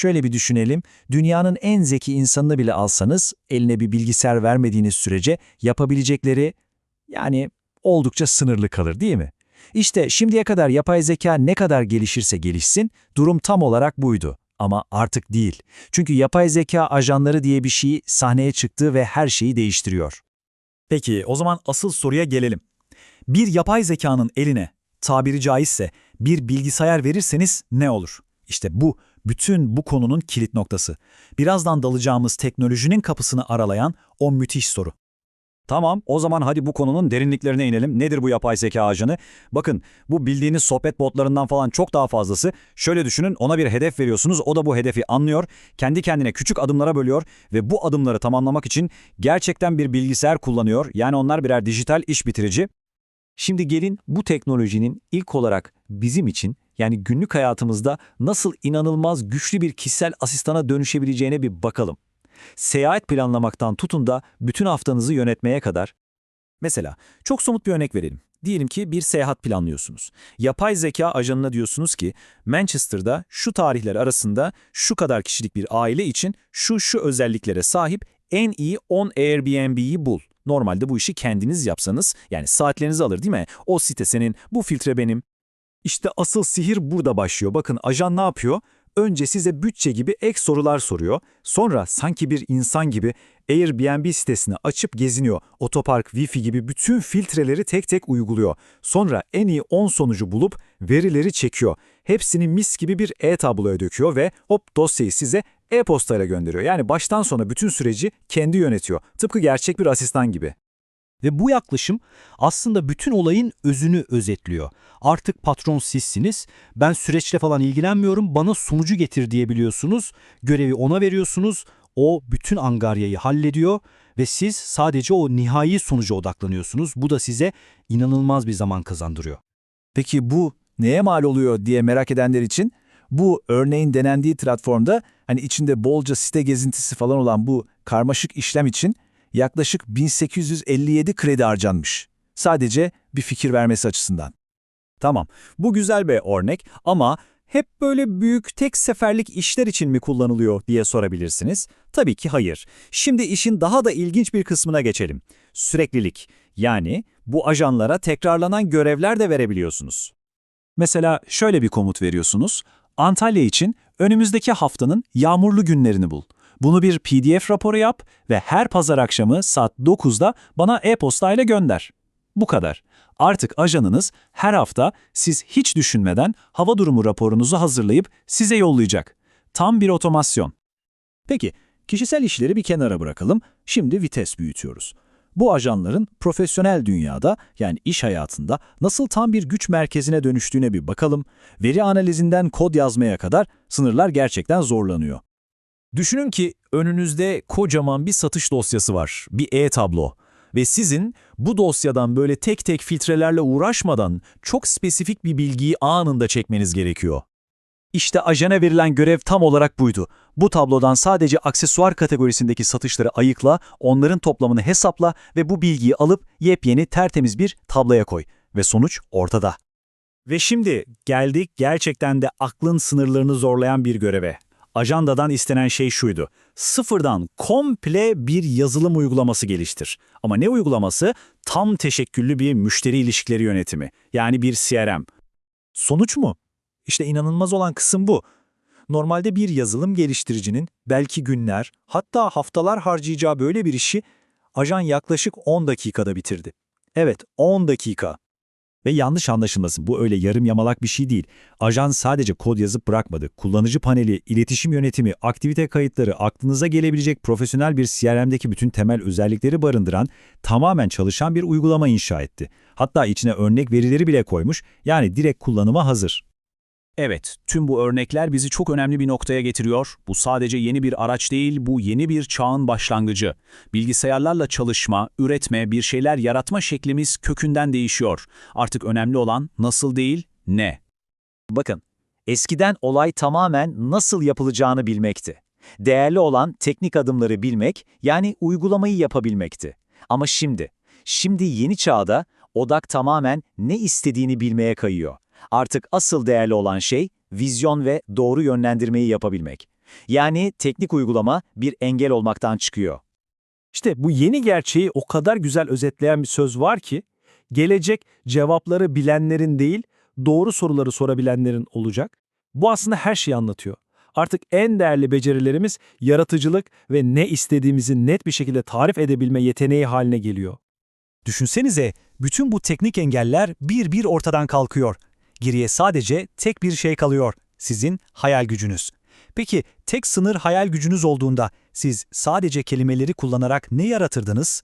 Şöyle bir düşünelim, dünyanın en zeki insanını bile alsanız, eline bir bilgisayar vermediğiniz sürece yapabilecekleri, yani oldukça sınırlı kalır değil mi? İşte şimdiye kadar yapay zeka ne kadar gelişirse gelişsin, durum tam olarak buydu. Ama artık değil. Çünkü yapay zeka ajanları diye bir şey sahneye çıktı ve her şeyi değiştiriyor. Peki o zaman asıl soruya gelelim. Bir yapay zekanın eline, tabiri caizse bir bilgisayar verirseniz ne olur? İşte bu, bütün bu konunun kilit noktası. Birazdan dalacağımız teknolojinin kapısını aralayan o müthiş soru. Tamam, o zaman hadi bu konunun derinliklerine inelim. Nedir bu yapay zeka ajanı? Bakın, bu bildiğiniz sohbet botlarından falan çok daha fazlası. Şöyle düşünün, ona bir hedef veriyorsunuz, o da bu hedefi anlıyor, kendi kendine küçük adımlara bölüyor ve bu adımları tamamlamak için gerçekten bir bilgisayar kullanıyor. Yani onlar birer dijital iş bitirici. Şimdi gelin bu teknolojinin ilk olarak bizim için yani günlük hayatımızda nasıl inanılmaz güçlü bir kişisel asistana dönüşebileceğine bir bakalım. Seyahat planlamaktan tutun da bütün haftanızı yönetmeye kadar. Mesela çok somut bir örnek verelim. Diyelim ki bir seyahat planlıyorsunuz. Yapay zeka ajanına diyorsunuz ki Manchester'da şu tarihler arasında şu kadar kişilik bir aile için şu şu özelliklere sahip en iyi 10 Airbnb'yi bul. Normalde bu işi kendiniz yapsanız yani saatlerinizi alır değil mi? O site senin, bu filtre benim. İşte asıl sihir burada başlıyor. Bakın ajan ne yapıyor? Önce size bütçe gibi ek sorular soruyor. Sonra sanki bir insan gibi Airbnb sitesini açıp geziniyor. Otopark, Wi-Fi gibi bütün filtreleri tek tek uyguluyor. Sonra en iyi 10 sonucu bulup verileri çekiyor. Hepsini mis gibi bir e-tabloya döküyor ve hop dosyayı size e-postayla gönderiyor. Yani baştan sona bütün süreci kendi yönetiyor. Tıpkı gerçek bir asistan gibi. Ve bu yaklaşım aslında bütün olayın özünü özetliyor. Artık patron sizsiniz, ben süreçle falan ilgilenmiyorum, bana sunucu getir diyebiliyorsunuz, görevi ona veriyorsunuz, o bütün angaryayı hallediyor ve siz sadece o nihai sonuca odaklanıyorsunuz. Bu da size inanılmaz bir zaman kazandırıyor. Peki bu neye mal oluyor diye merak edenler için bu örneğin denendiği platformda hani içinde bolca site gezintisi falan olan bu karmaşık işlem için yaklaşık 1857 kredi harcanmış. Sadece bir fikir vermesi açısından. Tamam, bu güzel bir örnek ama hep böyle büyük tek seferlik işler için mi kullanılıyor diye sorabilirsiniz. Tabii ki hayır. Şimdi işin daha da ilginç bir kısmına geçelim. Süreklilik. Yani bu ajanlara tekrarlanan görevler de verebiliyorsunuz. Mesela şöyle bir komut veriyorsunuz. Antalya için önümüzdeki haftanın yağmurlu günlerini bul. Bunu bir PDF raporu yap ve her pazar akşamı saat 9'da bana e-postayla gönder. Bu kadar. Artık ajanınız her hafta siz hiç düşünmeden hava durumu raporunuzu hazırlayıp size yollayacak. Tam bir otomasyon. Peki, kişisel işleri bir kenara bırakalım. Şimdi vites büyütüyoruz. Bu ajanların profesyonel dünyada yani iş hayatında nasıl tam bir güç merkezine dönüştüğüne bir bakalım. Veri analizinden kod yazmaya kadar sınırlar gerçekten zorlanıyor. Düşünün ki önünüzde kocaman bir satış dosyası var, bir e-tablo. Ve sizin bu dosyadan böyle tek tek filtrelerle uğraşmadan çok spesifik bir bilgiyi anında çekmeniz gerekiyor. İşte ajana verilen görev tam olarak buydu. Bu tablodan sadece aksesuar kategorisindeki satışları ayıkla, onların toplamını hesapla ve bu bilgiyi alıp yepyeni tertemiz bir tabloya koy. Ve sonuç ortada. Ve şimdi geldik gerçekten de aklın sınırlarını zorlayan bir göreve. Ajandadan istenen şey şuydu. Sıfırdan komple bir yazılım uygulaması geliştir. Ama ne uygulaması? Tam teşekküllü bir müşteri ilişkileri yönetimi. Yani bir CRM. Sonuç mu? İşte inanılmaz olan kısım bu. Normalde bir yazılım geliştiricinin belki günler, hatta haftalar harcayacağı böyle bir işi ajan yaklaşık 10 dakikada bitirdi. Evet, 10 dakika. Ve yanlış anlaşılmasın bu öyle yarım yamalak bir şey değil. Ajan sadece kod yazıp bırakmadı. Kullanıcı paneli, iletişim yönetimi, aktivite kayıtları, aklınıza gelebilecek profesyonel bir CRM'deki bütün temel özellikleri barındıran tamamen çalışan bir uygulama inşa etti. Hatta içine örnek verileri bile koymuş yani direkt kullanıma hazır. Evet, tüm bu örnekler bizi çok önemli bir noktaya getiriyor. Bu sadece yeni bir araç değil, bu yeni bir çağın başlangıcı. Bilgisayarlarla çalışma, üretme, bir şeyler yaratma şeklimiz kökünden değişiyor. Artık önemli olan nasıl değil, ne. Bakın, eskiden olay tamamen nasıl yapılacağını bilmekti. Değerli olan teknik adımları bilmek, yani uygulamayı yapabilmekti. Ama şimdi, şimdi yeni çağda odak tamamen ne istediğini bilmeye kayıyor. Artık asıl değerli olan şey vizyon ve doğru yönlendirmeyi yapabilmek. Yani teknik uygulama bir engel olmaktan çıkıyor. İşte bu yeni gerçeği o kadar güzel özetleyen bir söz var ki, gelecek cevapları bilenlerin değil, doğru soruları sorabilenlerin olacak. Bu aslında her şeyi anlatıyor. Artık en değerli becerilerimiz yaratıcılık ve ne istediğimizi net bir şekilde tarif edebilme yeteneği haline geliyor. Düşünsenize, bütün bu teknik engeller bir bir ortadan kalkıyor. Geriye sadece tek bir şey kalıyor, sizin hayal gücünüz. Peki tek sınır hayal gücünüz olduğunda siz sadece kelimeleri kullanarak ne yaratırdınız?